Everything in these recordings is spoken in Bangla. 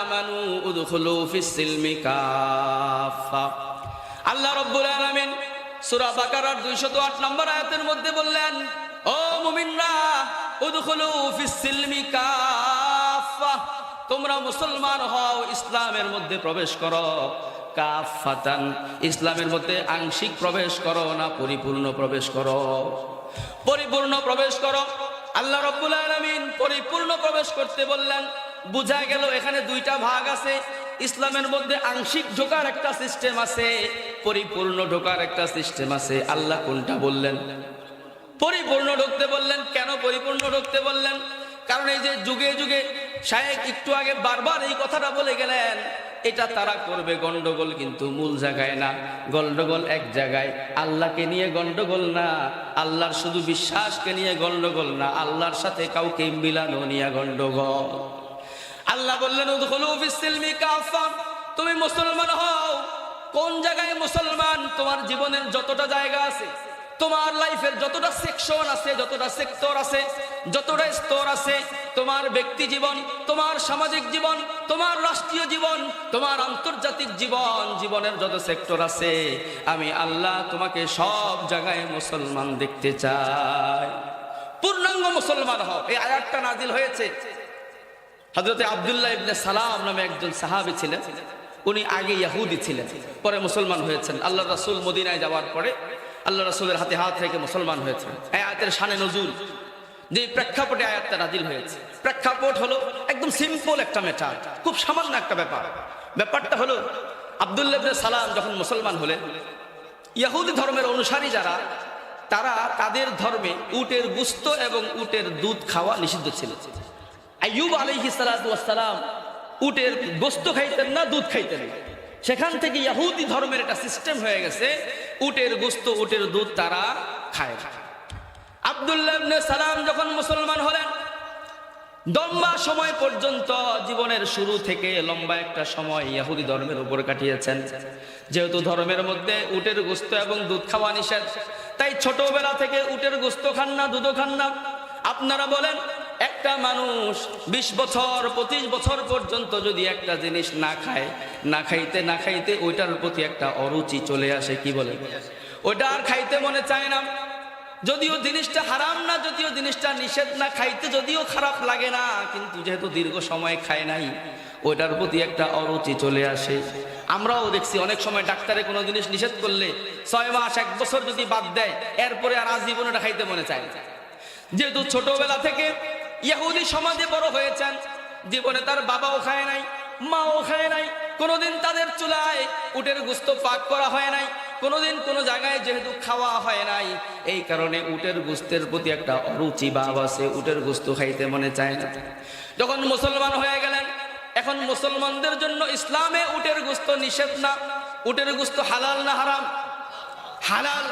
আমানু উদখুলু ফিস সিলমি কাফা আল্লাহ রাব্বুল আলামিন সূরা বাকারার 208 নম্বর আয়াতের মধ্যে বললেন, ও তোমরা মুসলমান হও, ইসলামের মধ্যে প্রবেশ করো। কাফাতান ইসলামের মধ্যে আংশিক প্রবেশ করো না, পরিপূর্ণ প্রবেশ করো। পরিপূর্ণ প্রবেশ করো আল্লাহ রব্বুল আলামিন পরিপূর্ণ প্রবেশ করতে বললেন, বোঝা গেল এখানে দুইটা ভাগ আছে, ইসলামের মধ্যে আংশিক ঢোকার একটা সিস্টেম আছে, পরিপূর্ণ ঢোকার একটা সিস্টেম আছে। আল্লাহ কোনটা বললেন? পরিপূর্ণ ঢুকতে বললেন, কেন পরিপূর্ণ ঢুকতে বললেন? কারণ এই যে যুগে যুগে শায়েক একটু আগে বারবার এই কথাটা বলে গেলেন এটা তারা করবে গন্ডগোল, কিন্তু মূল জায়গায় না। গন্ডগোল এক জায়গায়। আল্লাহকে নিয়ে গন্ডগোল না। আল্লাহর শুধু বিশ্বাসকে নিয়ে গন্ডগোল না। আল্লাহর সাথে কাউকে মিলানো নিয়ে গন্ডগোল। আল্লাহ বললেন তুমি মুসলমান হও। কোন জায়গায় মুসলমান? তোমার জীবনের যতটা জায়গা আছে, তোমার লাইফের যতটা সেকশন আছে, যতটা সেক্টর আছে, যতটা স্তর আছে তোমার ব্যক্তি জীবন, তোমার সামাজিক জীবন, তোমার রাষ্ট্রীয় জীবন, তোমার আন্তর্জাতিক জীবন, জীবনের যত সেক্টর আছে, আমি আল্লাহ তোমাকে সব জায়গায় মুসলমান দেখতে চাই। পূর্ণাঙ্গ মুসলমান হও। এই আয়াতটা নাজিল হয়েছে। হজরতে আবদুল্লাহ ইবনে সালাম নামে একজন সাহাবি ছিলেন। উনি আগে ইয়াহুদি ছিলেন, পরে মুসলমান হয়েছেন। আল্লাহ রাসূল মদিনায় যাওয়ার পরে আল্লাহ রাসূলের হাতে হাত রেখে মুসলমান হয়েছেন। এই আয়াতের শানে নজুল। যে প্রেক্ষাপটে আয়াতটা নাজিল হয়েছে। প্রেক্ষাপট হলো একদম সিম্পল একটা ম্যাটার খুব সামান্য একটা ব্যাপার। ব্যাপারটা হলো আবদুল্লাহ ইবনে সালাম যখন মুসলমান হলেন, ইয়াহুদি ধর্মের অনুসারী যারা, তারা তাদের ধর্মে উটের গুস্ত এবং উটের দুধ খাওয়া নিষিদ্ধ ছিল। আইয়ুব আলাইহি সালাম উটের গোস্ত খাইতেন না, দুধ খাইতেন না। সেখান থেকে ইয়াহুদি ধর্মের একটা সিস্টেম হয়ে গেছে, উটের গোস্ত, উটের দুধ তারা খায় আব্দুল্লাহ ইবনে সালাম যখন মুসলমান হলেন, লম্বা সময় পর্যন্ত জীবনের শুরু থেকে লম্বা একটা সময় ইয়াহুদি ধর্মের উপর কাটিয়েছেন। যেহেতু ধর্মের মধ্যে উটের গোস্ত এবং দুধ খাওয়া নিষেধ, তাই ছোটবেলা থেকে উটের গোস্ত খান না, দুধও খান না। আপনারা বলেন, একটা মানুষ বিশ বছর, পঁচিশ বছর পর্যন্ত যদি একটা জিনিস না খায়, না খাইতে না খাইতে ওইটার প্রতি একটা অরুচি চলে আসে, কি বলে ওইটা আর খাইতে মনে চায় না। যদিও জিনিসটা হারাম না, যদিও জিনিসটা নিষেধ না, খাইতে যদিও খারাপ লাগে না, কিন্তু যেহেতু দীর্ঘ সময় খায় নাই, ওইটার প্রতি একটা অরুচি চলে আসে। আমরাও দেখছি অনেক সময় ডাক্তারে কোনো জিনিস নিষেধ করলে ছয় মাস, এক বছর যদি বাদ দেয়, এরপরে আর আজীবন ওটা খাইতে মনে চায় যেহেতু ছোটবেলা থেকে ইহুদি সমাজে বড় হয়েছেন, জীবনে তার বাবাও খায় নাই, মাও খায় নাই, কোনোদিন তাদের চুলায় উটের গুস্ত পাক করা হয় নাই কোনোদিন কোনো জায়গায় যেহেতু খাওয়া হয় নাই, এই কারণে উটের গুস্তের প্রতি একটা অরুচি ভাব আছে, উটের গুস্ত খাইতে মনে চায় না। যখন মুসলমান হয়ে গেলেন, এখন মুসলমানদের জন্য ইসলামে উটের গুস্ত নিষেধ না, উটের গুস্ত হালাল না হারাম? হালাল।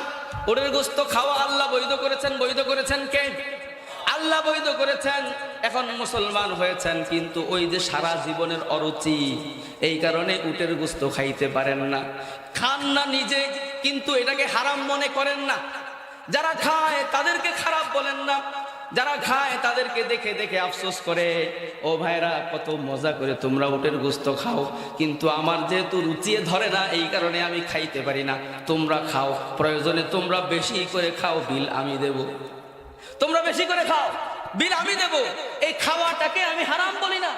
উটের গোস্ত খাওয়া আল্লাহ বৈধ করেছেন বৈধ করেছেন কে? আল্লাহ বৈধ করেছেন। এখন মুসলমান হয়েছেন, কিন্তু ওই যে সারা জীবনের অরুচি, এই কারণে উটের গোস্ত খাইতে পারেন না। খান না নিজে, কিন্তু এটাকে হারাম মনে করেন না। যারা খায়, তাদেরকে খারাপ বলেন না। যারা খায়, তাদেরকে দেখে দেখে আফসোস করে। ও ভাইরা কত মজা করে তোমরা উটের গোস্ত খাও। কিন্তু আমার যেহেতু রুচিয়ে ধরে না, এই কারণে আমি খাইতে পারি না। তোমরা খাও। প্রয়োজনে তোমরা বেশি করে খাও, বিল আমি দেব। তোমরা বেশি করে খাও, বিল আমি দেব। এই খাওয়াটাকে আমি হারাম বলি না।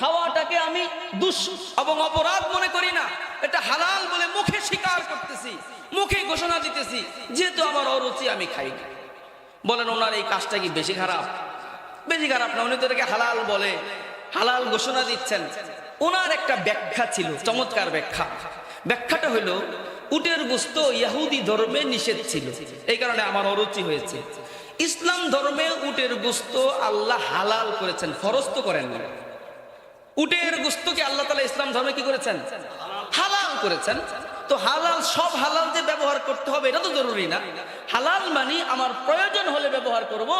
খাওয়াটাকে আমি দুষ এবং অপরাধ মনে করি না। এটা হালাল বলে মুখে স্বীকার করতেছি, মুখে ঘোষণা দিতেছি, যেহেতু আমার অরুচি আমি খাই না। বলেন, ওনার এই কাজটা কি বেশি খারাপ? বেশি খারাপ না, উনি তো এটাকে হালাল বলে। হালাল ঘোষণা দিচ্ছেন। ওনার একটা ব্যাখ্যা ছিল, চমৎকার ব্যাখ্যা। ব্যাখ্যাটা হলো, উটের গোস্ত ইয়াহুদি ধর্মে নিষেধ ছিল, এই কারণে আমার অরুচি হয়েছে। ইসলাম ধর্মে উটের গোস্ত আল্লাহ হালাল করেছেন, ফরজ তো করেন না উটের গোস্তকে আল্লাহ তালা ইসলাম ধর্মে কি করেছেন? হালাল করেছেন। তো হালাল সব হালাল যে ব্যবহার করতে হবে, এটা তো জরুরি না। হালাল মানি আমার প্রয়োজন হলে ব্যবহার করব,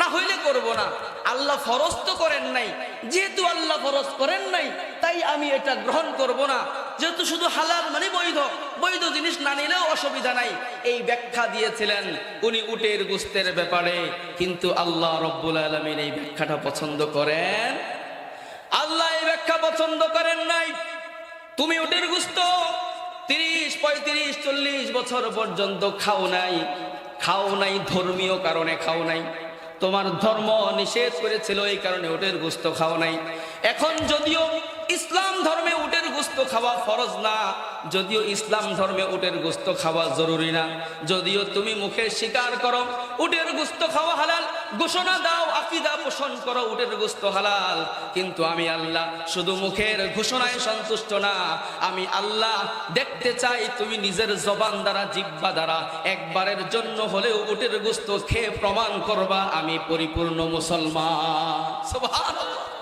না হইলে করব না। আল্লাহ ফরজ তো করেন নাই। যেহেতু আল্লাহ ফরজ করেন নাই, তাই আমি এটা গ্রহণ করব না। যেহেতু শুধু হালাল মানে বৈধ বৈধ জিনিস না নিলেও অসুবিধা নাই। এই ব্যাখ্যা দিয়েছিলেন উনি উটের গুস্তের ব্যাপারে। কিন্তু আল্লাহ রব্বুল আলমিন এই ব্যাখ্যাটা পছন্দ করেন। ব্যাখ্যা পছন্দ করেন নাই। তুমি উটের গুস্ত। তিরিশ, পঁয়ত্রিশ, চল্লিশ বছর পর্যন্ত খাও নাই। খাও নাই, ধর্মীয় কারণে খাও নাই। তোমার ধর্ম নিষেধ করেছিল, এই কারণে উটের গুস্ত খাও নাই। এখন যদিও ইসলাম ধর্মে উটের গুস্ত খাওয়া ফরজ না। যদিও ইসলাম ধর্মে উটের গোস্ত খাওয়া জরুরি না। যদিও তুমি মুখে স্বীকার করো, উটের গোস্ত খাওয়া হালাল। ঘোষণা দাও, আকিদা পোষণ করো, উটের গোস্ত হালাল। কিন্তু আমি আল্লাহ শুধু মুখের ঘোষণায় সন্তুষ্ট না। আমি আল্লাহ দেখতে চাই তুমি নিজের জবান দ্বারা জিব্বা দ্বারা। একবারের জন্য হলেও উটের গোস্ত খেয়ে প্রমাণ করবা, আমি পরিপূর্ণ মুসলমান।